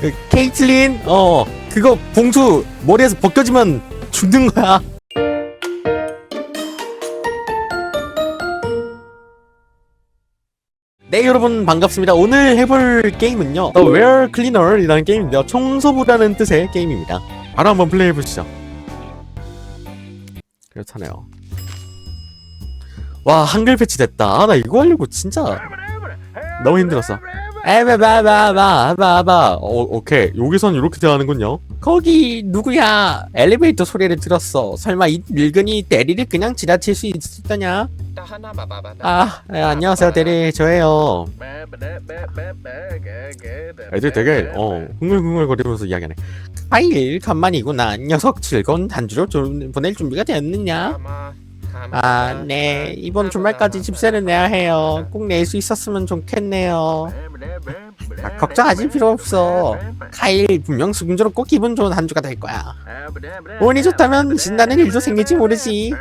그 케이틀린 어 그거 봉투 머리에서 벗겨지면 죽는 거야. 네 여러분 반갑습니다. 오늘 해볼 게임은요 The Wear Cleaner이라는 게임인데요. 청소부라는 뜻의 게임입니다. 바로 한번 플레이해 보시죠. 그렇다네요. 와 한글 패치 됐다. 아, 나 이거 하려고 진짜 너무 힘들었어 에바바바바바바. 어, 오케이. 여기선 이렇게 대하는군요. 거기 누구야? 엘리베이터 소리를 들었어. 설마 이 늙은이 대리를 그냥 지나칠 수 있었더냐? 아 네, 안녕하세요. 대리 저예요. 애들 되게 어 흥얼흥얼거리면서 이야기하네. 하일 간만이구나. 녀석 즐거운 한 주를 좀 보낼 준비가 됐느냐 아 네. 이번 주말까지 집세를 내야 해요. 꼭 낼 수 있었으면 좋겠네요. 아, 걱정하실 필요 없어. 카일 분명 수금조로 기분 좋은 한 주가 될 거야. 운이 좋다면 신나는 일도 생길지 모르지.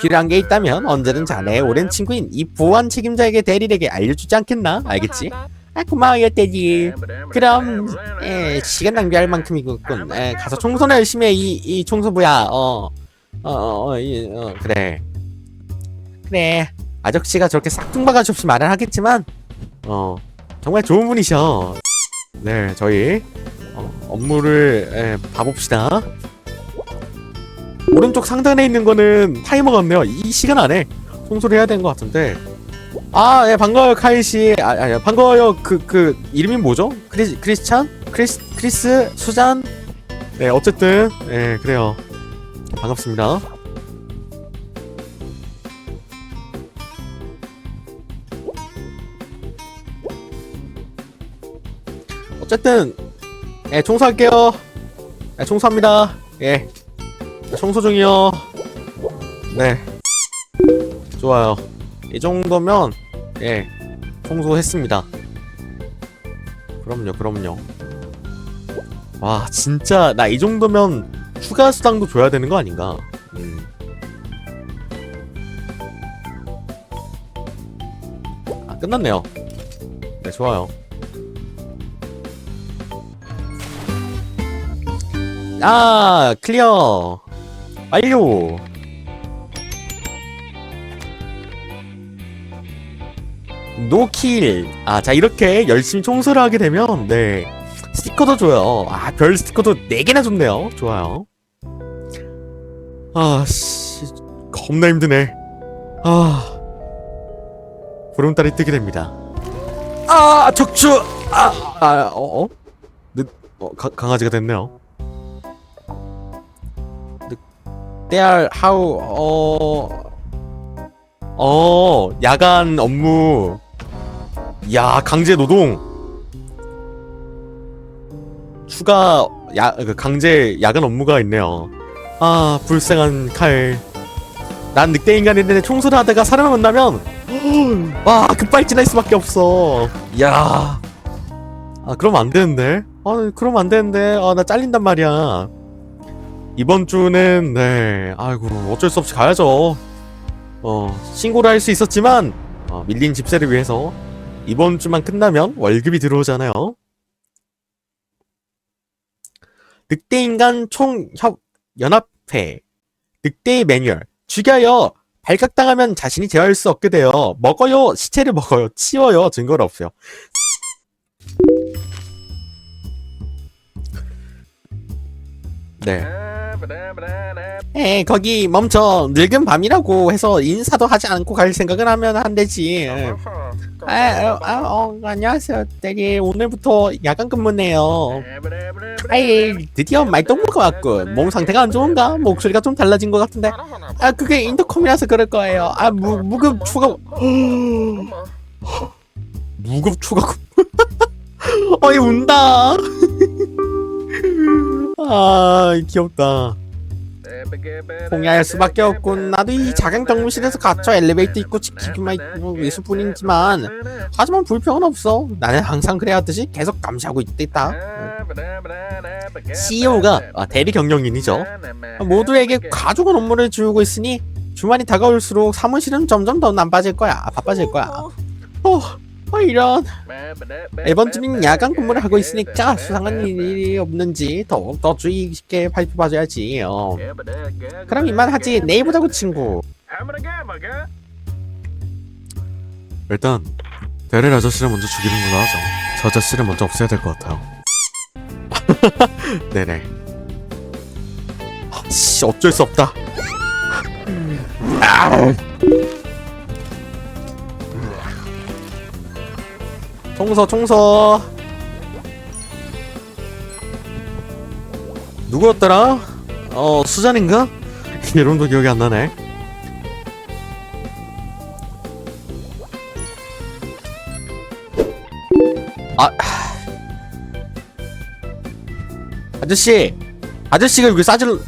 필요한 게 있다면 언제든 자네의 오랜 친구인 이 보안 책임자에게 대리에게 알려주지 않겠나? 알겠지? 아 고마워요 대리 그럼 예, 시간 낭비할 만큼이군. 예, 가서 청소나 열심히 해 이 이 청소부야. 어 어어 어, 어, 이, 어, 그래 그래 아저씨가 저렇게 싹퉁바가지 없이 말을 하겠지만 어 정말 좋은 분이셔 네 저희 어, 업무를 예, 봐봅시다 오른쪽 상단에 있는 거는 타이머 같네요 이 시간 안에 청소를 해야 되는 것 같은데 아, 예, 반가워요, 카이 씨. 아, 아니, 반가워요. 그, 그, 이름이 뭐죠? 크리스, 크리스찬? 크리스, 크리스, 수잔? 네, 어쨌든, 예, 그래요. 반갑습니다. 어쨌든, 예, 청소할게요. 예, 청소합니다. 예. 청소 중이요. 네. 좋아요. 이 정도면 예 청소했습니다. 그럼요, 그럼요. 와 진짜 나 이 정도면 추가 수당도 줘야 되는 거 아닌가? 음. 아 끝났네요. 네 좋아요. 아 클리어 완료. 노킬. 아, 자, 이렇게 열심히 청소를 하게 되면, 네. 스티커도 줘요. 아, 별 스티커도 4개나 줬네요. 좋아요. 아, 씨. 겁나 힘드네. 아. 보름달이 뜨게 됩니다. 아, 적추! 아, 아, 어, 어? 늑, 어, 가, 강아지가 됐네요. 하우, 어, 어, 야간 업무. 야, 강제 노동. 추가 야, 그 강제 야간 업무가 있네요. 아, 불쌍한 칼. 난 늑대 인간인데 청소를 하다가 사람을 만나면 와, 급발진할 수밖에 없어. 야. 아, 그러면 안 되는데. 아, 그러면 안 되는데. 아, 나 잘린단 말이야. 이번 주는 네. 아이고, 어쩔 수 없이 가야죠. 어, 신고를 할 수 있었지만 어, 밀린 집세를 위해서 이번 주만 끝나면 월급이 들어오잖아요. 늑대인간 총협 연합회 늑대의 매뉴얼 죽여요. 발각당하면 자신이 제어할 수 없게 돼요. 먹어요. 시체를 먹어요. 치워요. 증거는 없어요. 네. 에 거기 멈춰. 늙은 밤이라고 해서 인사도 하지 않고 갈 생각을 하면 안 되지. 아, 아, 아, 어, 안녕하세요 대리. 오늘부터 야간 근무네요. 아이 드디어 말동무가 왔군. 몸 상태가 안 좋은가? 목소리가 좀 달라진 것 같은데. 아 그게 인터컴이라서 그럴 거예요. 아 무, 무급 추가. 무급 추가 어이 운다 아 귀엽다 공야할 수밖에 없군. 나도 이 작은 경무실에서 갇혀 엘리베이터 있고 지키기만 있고 위수뿐이지만 하지만 불평은 없어. 나는 항상 그래 왔듯이 계속 감시하고 있겠다. CEO가 아, 대리 경영인이죠. 모두에게 가족은 업무를 주고 있으니 주말이 다가올수록 사무실은 점점 더 나빠질 거야. 바빠질 거야. 어, 어 이런. 에번즈는 야간 근무를 하고 있으니까 수상한 일이 없는지 더욱더 주의 깊게 살펴봐줘야지 어. 그럼 이만 하지. 내일 보자고 친구. 일단 데렐 아저씨를 먼저 죽이는 걸로 하죠. 저 아저씨를 먼저 없애야 될 것 같아요. 네네. 아, 씨 어쩔 수 없다. 아. 총서 총서. 누구였더라? 어 수잔인가? 이름도 기억이 안 나네. 아 아저씨! 아저씨가 여기 싸질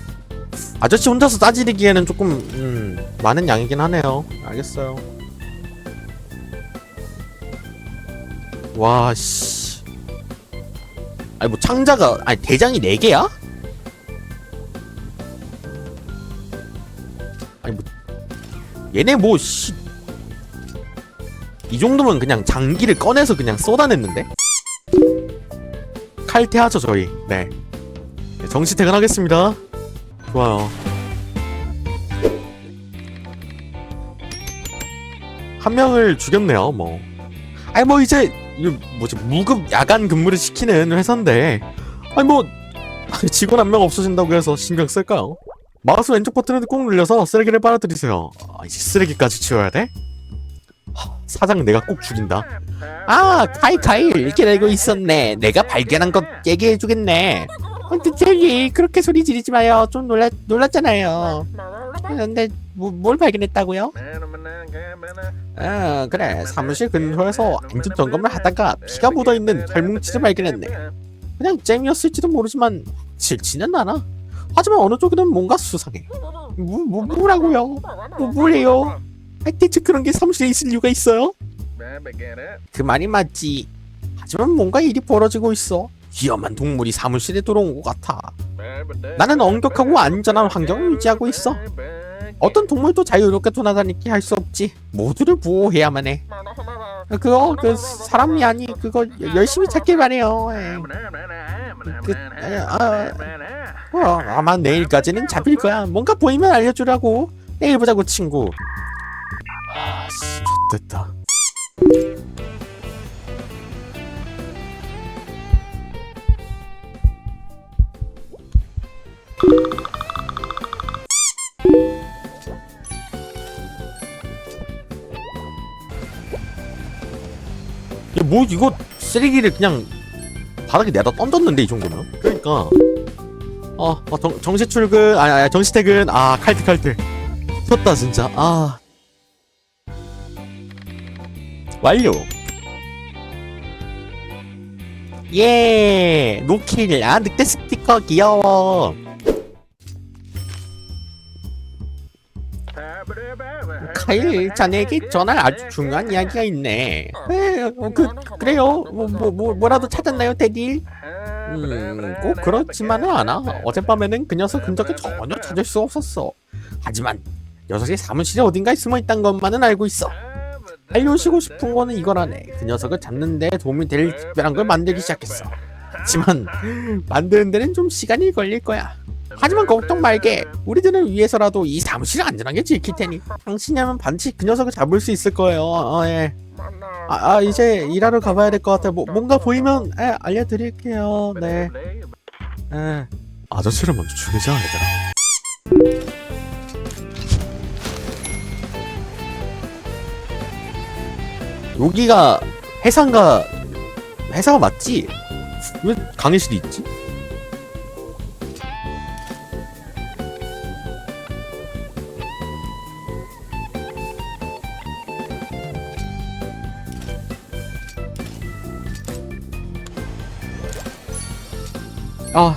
아저씨 혼자서 싸지르기에는 조금 음, 많은 양이긴 하네요. 알겠어요 와, 씨. 아니, 뭐, 창자가, 아니, 대장이 4개야? 아니, 뭐, 얘네 뭐, 씨. 이 정도면 그냥 장기를 꺼내서 그냥 쏟아냈는데? 칼퇴하죠, 저희. 네. 네, 정시 퇴근하겠습니다. 좋아요. 한 명을 죽였네요, 뭐. 아니, 뭐, 이제, 이거 뭐지? 무급 야간 근무를 시키는 회사인데. 아니 뭐 직원 한 명 없어진다고 해서 신경 쓸까요? 마우스 왼쪽 버튼을 꾹 눌려서 쓰레기를 빨아들이세요. 아 이제 쓰레기까지 치워야 돼? 하, 사장 내가 꼭 죽인다. 아 카이 카이. 이렇게 알고 있었네. 내가 발견한 것 얘기해주겠네 근데 저기 그렇게 소리 지르지 마요 좀 놀라, 놀랐잖아요 근데 뭐, 뭘 발견했다고요? 아 그래 사무실 근처에서 안전 점검을 하다가 피가 묻어있는 털뭉치를 발견했네 그냥 잼이었을지도 모르지만 싫지는 않아 하지만 어느 쪽이든 뭔가 수상해 뭐, 뭐 뭐라고요? 뭐 뭐래요? 아, 대체 그런 게 사무실에 있을 이유가 있어요? 그 말이 맞지 하지만 뭔가 일이 벌어지고 있어 위험한 동물이 사무실에 들어온 것 같아 나는 엄격하고 안전한 환경을 유지하고 있어 어떤 동물도 자유롭게 돌아다니게 할 수 없지. 모두를 보호해야만 해. 그거 그 사람이 아니 그거 열심히 찾길 바래요. 예. 그, 아, 어, 아마 내일까지는 잡힐 거야. 뭔가 보이면 알려주라고. 내일 보자고 친구. 아씨, 됐다. 뭐 이거 쓰레기를 그냥 바닥에 내다 던졌는데 이 정도면? 그러니까. 어, 어 정, 정시 출근 아니 아니 정시 퇴근. 아 칼퇴 칼퇴 쳤다 진짜. 아. 완료 예 노킬 아 늑대 스티커 귀여워. 카일 자네에게 전할 아주 중요한 이야기가 있네. 에, 어, 그 그래요? 뭐, 뭐, 뭐 뭐라도 찾았나요 테디? 음꼭 그렇지만은 않아. 어젯밤에는 그 녀석 흔적을 전혀 찾을 수 없었어. 하지만 녀석이 사무실에 어딘가에 숨어 있다는 것만은 알고 있어 알려주고 싶은 거는 이거라네. 그 녀석을 잡는 데 도움이 될 특별한 걸 만들기 시작했어. 하지만 만드는 데는 좀 시간이 걸릴 거야. 하지만 걱정 말게. 우리들을 위해서라도 이 사무실을 안전하게 지킬 테니 당신이라면 반드시 그 녀석을 잡을 수 있을 거예요. 어, 예. 아, 아 이제 일하러 가봐야 될 것 같아요. 뭐, 뭔가 보이면 예, 알려드릴게요. 네. 예. 아저씨를 먼저 죽이자 얘들아 여기가 해상가 회사가 맞지? 왜 강의실이 있지? 아,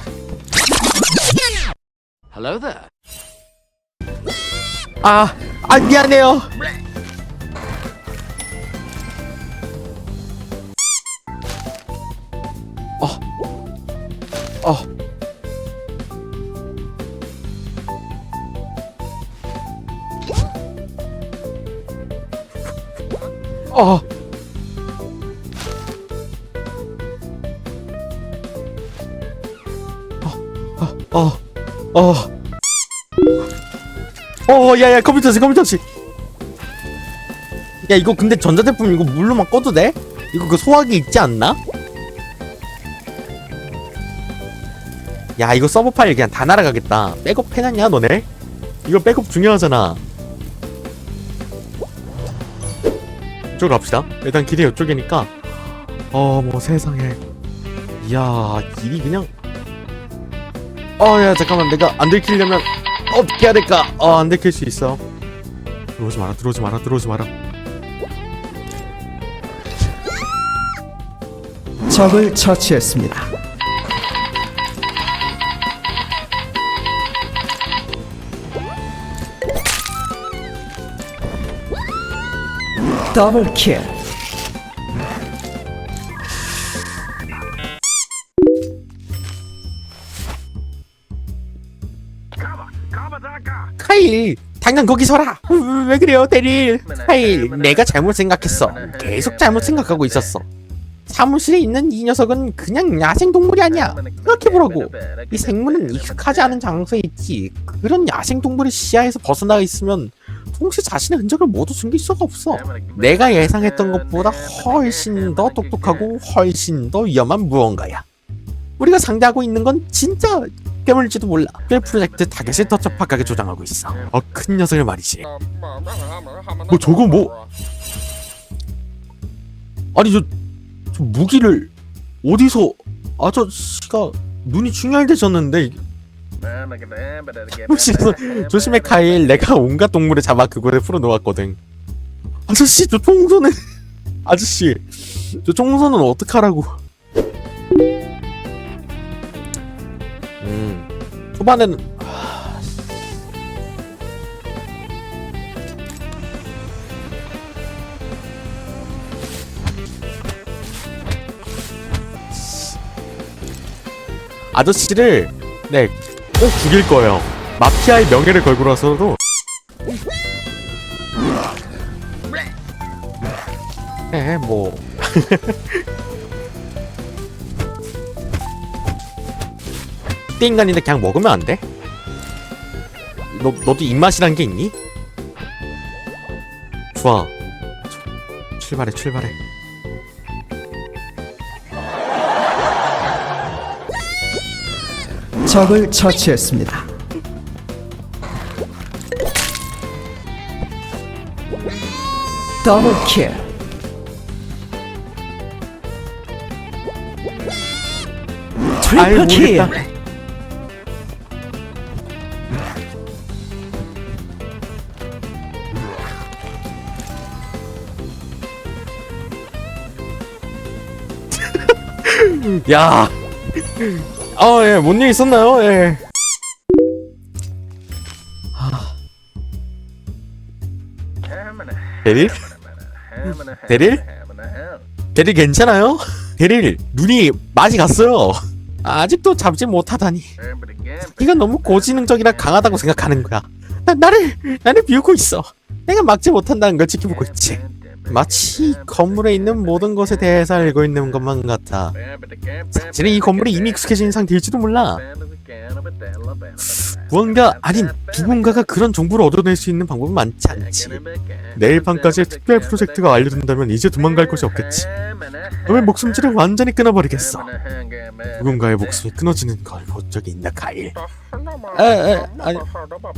Hello there. 아, 아 미안해요. 어. 어. 어, 어. 어. 어, 어, 어, 야, 야, 컴퓨터 씨, 컴퓨터 씨. 야, 이거 근데 전자제품 이거 물로만 꺼도 돼? 이거 그 소화기 있지 않나? 야, 이거 서버 파일 그냥 다 날아가겠다. 백업 해놨냐, 너네? 이거 백업 중요하잖아. 이쪽으로 갑시다. 일단 길이 이쪽이니까. 어, 뭐 세상에. 이야, 길이 그냥. 어, 야, 잠깐만. 내가 안 들키려면 어떻게 해야 될까? 어, 안 들킬 수 있어. 들어오지 마라, 들어오지 마라, 들어오지 마라. 적을 처치했습니다. 더블 킬. 카일, 당장 거기 서라. 왜, 왜 그래요, 대릴? 카일, 내가 잘못 생각했어. 계속 잘못 생각하고 있었어. 사무실에 있는 이 녀석은 그냥 야생 동물이 아니야. 생각해보라고. 이 생물은 익숙하지 않은 장소에 있지. 그런 야생 동물의 시야에서 벗어나 있으면 동시에 자신의 흔적을 모두 숨길 수가 없어. 내가 예상했던 것보다 훨씬 더 똑똑하고 훨씬 더 위험한 무언가야. 우리가 상대하고 있는 건 진짜 괴물일지도 몰라. 꽤 프로젝트 타겟을 더 척박하게 조장하고 있어. 어, 큰 녀석을 말이지. 뭐 저거 뭐 아니 저, 저 무기를 어디서 아저씨가 눈이 충혈되셨는데 혹시 너- 조심해 카일. 내가 온갖 동물을 잡아 그거를 풀어놓았거든. 아저씨 저 총선은 아저씨 저 총선은 어떡하라고. 음 초반에는 하, 아저씨를 네 꼭 죽일 거예요. 마피아의 명예를 걸고라서도. 에 뭐. 이때 인간인데 그냥 먹으면 안 돼? 너 너도 입맛이란 게 있니? 좋아. 출발해 출발해. 적을 처치했습니다. 더블 킬. 아유 트리플 킬. 모르겠다. 야. 아, 예, 뭔 일 있었나요? 예. 대릴? 대릴? 대릴 괜찮아요? 대릴, 눈이 많이 갔어요. 아직도 잡지 못하다니. 네가 너무 고지능적이라 강하다고 생각하는 거야. 나, 나를, 나를 비우고 있어. 내가 막지 못한다는 걸 지켜보고 있지. 마치 이 건물에 있는 모든 것에 대해서 알고 있는 것만 같아. 사실은 이 건물에 이미 익숙해진 상태일지도 몰라. 무언가 아닌 누군가가 그런 정보를 얻어낼 수 있는 방법은 많지 않지. 내일 밤까지 특별 프로젝트가 완료된다면 이제 도망갈 곳이 없겠지. 너의 목숨질을 완전히 끊어버리겠어. 누군가의 목숨이 끊어지는 걸 본 적이 있나, 카일? 에, 에, 아니,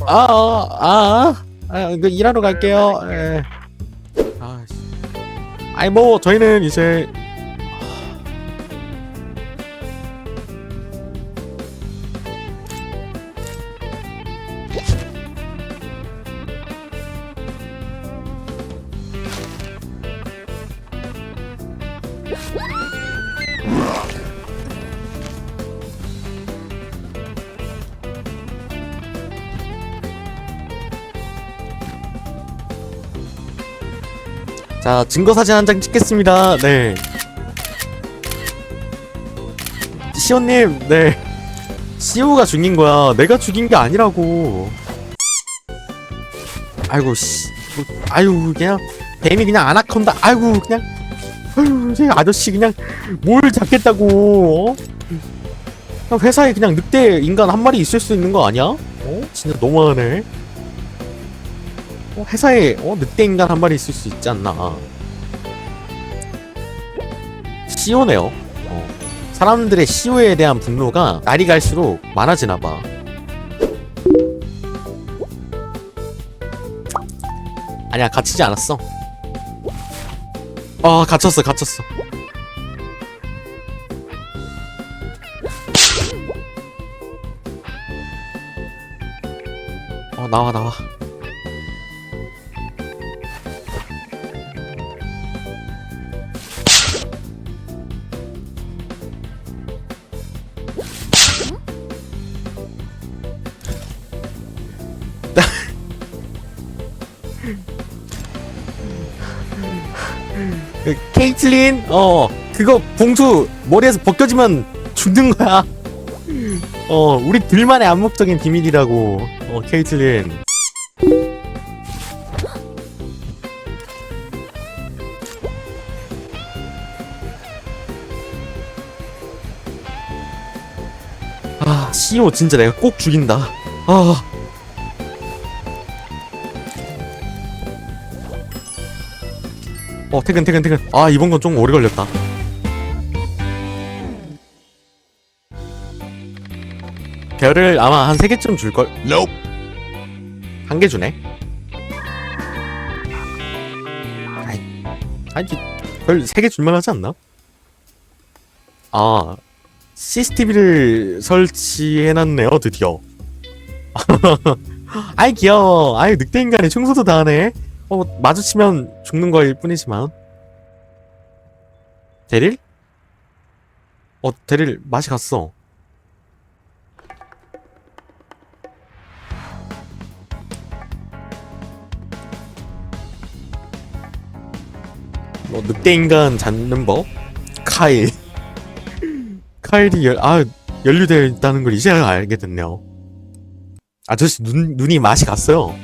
아, 아, 아, 아, 그 일하러 갈게요. 에. 아, 씨. 아니 뭐 저희는 이제 자 증거 사진 한 장 찍겠습니다. 네. 시온님, 네. 시오가 죽인 거야. 내가 죽인 게 아니라고. 아이고 씨. 뭐, 아유 그냥 뱀이 그냥 아나콘다. 아이고 그냥. 아유 제 아저씨 그냥 뭘 잡겠다고. 어? 회사에 그냥 늑대 인간 한 마리 있을 수 있는 거 아니야? 어? 진짜 너무하네. 어, 회사에 어, 늑대 인간 한 마리 있을 수 있지 않나? CO네요. 어. 사람들의 CO에 대한 분노가 날이 갈수록 많아지나 봐. 아니야, 갇히지 않았어. 아, 갇혔어, 갇혔어. 어, 나와, 나와. 케이틀린, 어, 그거 봉투 머리에서 벗겨지면 죽는 거야. 어, 우리 둘만의 암묵적인 비밀이라고. 어, 케이틀린. 아, CEO 진짜 내가 꼭 죽인다. 아. 어, 퇴근, 퇴근, 퇴근. 아, 이번 건 좀 오래 걸렸다. 별을 아마 한 3개쯤 줄걸? Nope. 한개 주네. 아이, 아니, 별 3개 줄만 하지 않나? 아, CCTV를 설치해놨네요, 드디어. 아이, 귀여워. 아이, 늑대인간이 청소도 다 하네. 어, 마주치면 죽는 거일 뿐이지만. 데릴? 어, 데릴 맛이 갔어. 뭐 늑대 인간 잡는 법? 카일. 카일이 열, 아, 연루되어 있다는 걸 이제야 알게 됐네요. 아저씨 눈, 눈이 맛이 갔어요.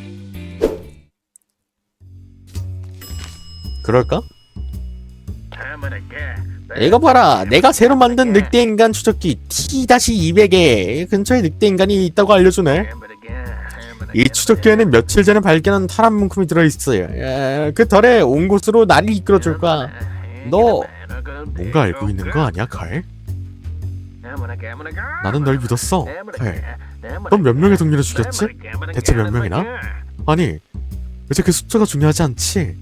그럴까? 이거 봐라 내가 새로 만든 늑대 인간 추적기 T-200에 근처에 늑대 인간이 있다고 알려주네 이 추적기에는 며칠 전에 발견한 탈환 문금이 들어있어요 에, 그 덜에 온 곳으로 나를 이끌어줄 거야 너 뭔가 알고 있는 거 아니야 칼? 나는 널 믿었어. 칼 넌몇 명의 동료를 죽였지? 대체 몇 명이나? 아니 이제 그 숫자가 중요하지 않지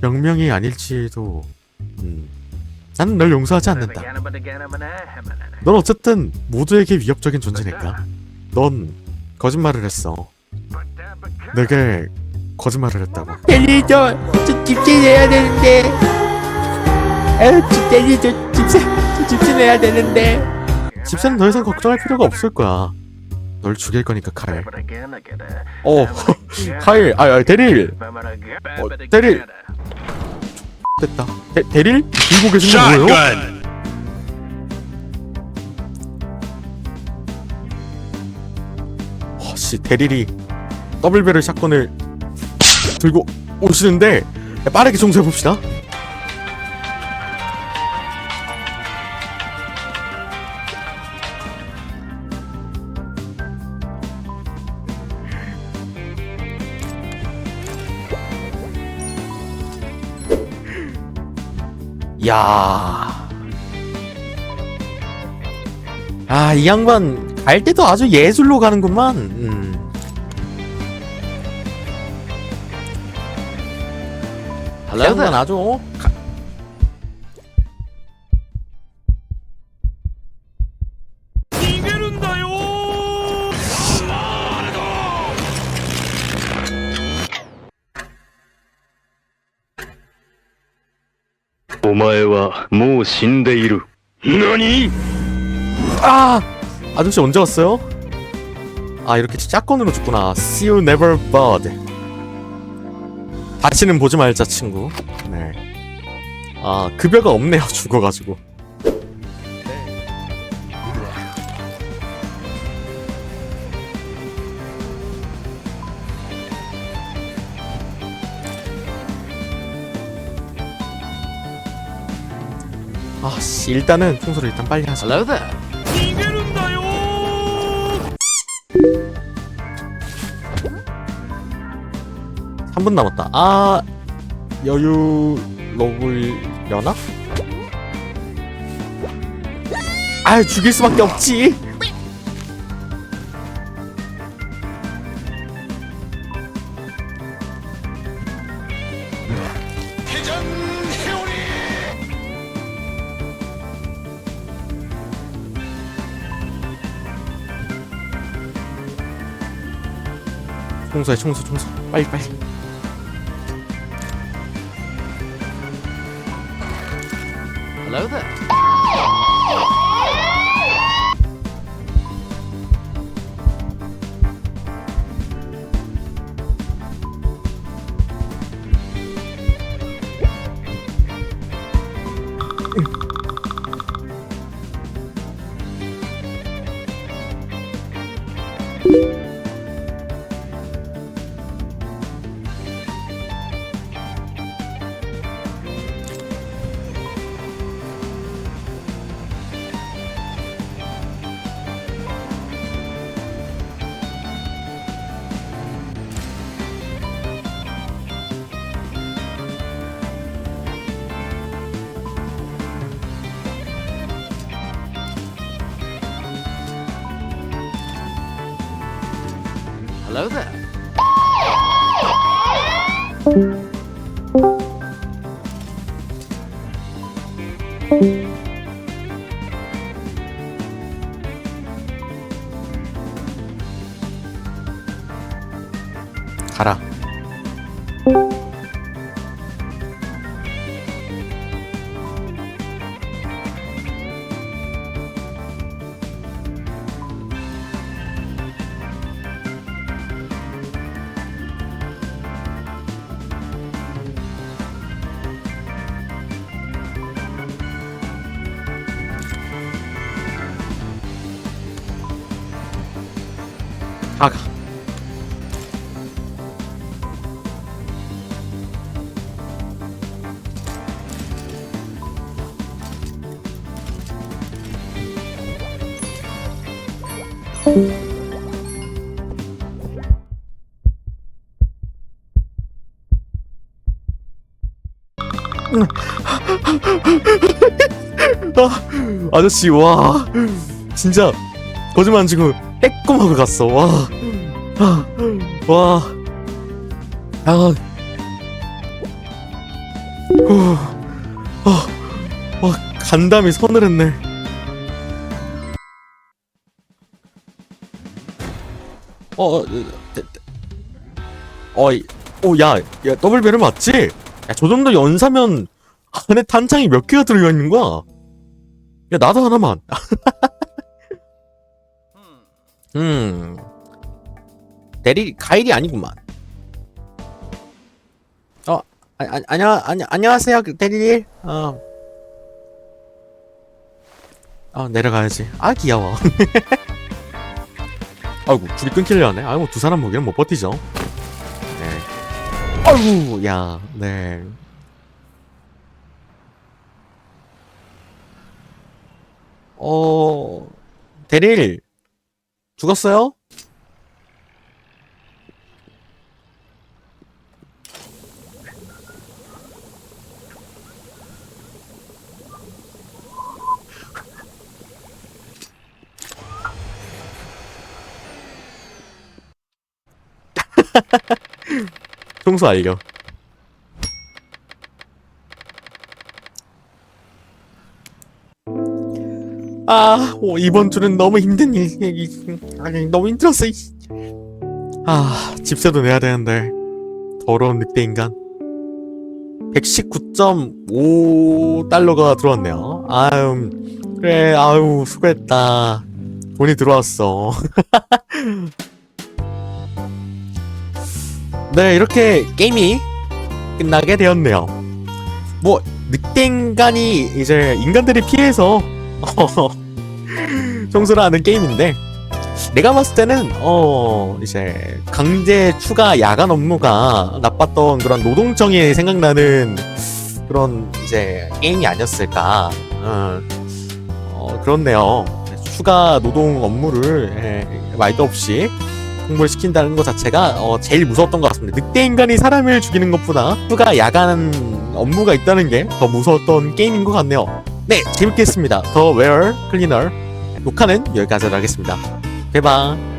명명이 아닐지도 음. 나는 널 용서하지 않는다. 넌 어쨌든 모두에게 위협적인 존재니까. 넌 거짓말을 했어. 내게 거짓말을 했다고. 델리저 저 집진해야 되는데. 에 델리저 집세 저 집진해야 되는데. 집사는 더 이상 걱정할 필요가 없을 거야. 널 죽일 거니까 칼 어, 카일, 아, 아, 데릴! 어, 데릴. 됐다 데, 데릴? 들고 계신 거 뭐예요? 허씨 데릴이 더블베럴 샷건을 들고 오시는데 빠르게 청소해 봅시다 야. 아, 이 양반 갈 때도 아주 예술로 가는구만. 음. 이 양반 아주 어? 가... 아! 아저씨 언제 왔어요? 아 이렇게 짝건으로 죽구나 See you never bud 다시는 보지 말자 친구 네아 급여가 없네요 죽어가지고 아씨 일단은 청소를 일단 빨리 하자 Hello there. 3분 남았다 아 여유, 로블, 연합? 아, 죽일 수밖에 없지 청소해 청소 청소. 빨리 빨리 가라 아, 아저씨 와 진짜 거짓말 안 치고 빼꼼하고 갔어 와 아, 와. 아. 후. 아. 와, 간담이 서늘했네. 어, 어, 어, 이- 어, 야, 야, 더블 배럴 맞지? 야, 저 정도 연사면 안에 탄창이 몇 개가 들어가 있는 거야? 야, 나도 하나만. 음. 대리 가일이 아니구만. 어, 아, 아, 안녕, 안녕, 안녕하세요, 그 대리. 어. 어, 내려가야지. 아, 귀여워. 아이고, 줄이 끊기려 하네. 아이고, 두 사람 보기엔 못 버티죠. 네. 아이고, 야, 네. 어, 대릴, 죽었어요? 청소 알려. 아, 오, 이번 주는 너무 힘든 일, 이- 아니, 너무 힘들었어. 이. 아, 집세도 내야 되는데. 더러운 늑대 인간. 119.5달러가 들어왔네요. 아유, 그래, 아유, 수고했다. 돈이 들어왔어. 네, 이렇게 게임이 끝나게 되었네요. 뭐, 늑대 인간이 이제 인간들이 피해서 청소를 하는 게임인데 내가 봤을 때는 어 이제 강제 추가 야간 업무가 나빴던 그런 노동청이 생각나는 그런 이제 게임이 아니었을까. 어, 어 그렇네요. 추가 노동 업무를 예, 말도 없이 공부를 시킨다는 것 자체가 어, 제일 무서웠던 것 같습니다. 늑대 인간이 사람을 죽이는 것보다 수가 야간 업무가 있다는 게 더 무서웠던 게임인 것 같네요. 네, 재밌게 했습니다. 더 웨어 클리너 녹화는 여기까지 하겠습니다. 대박.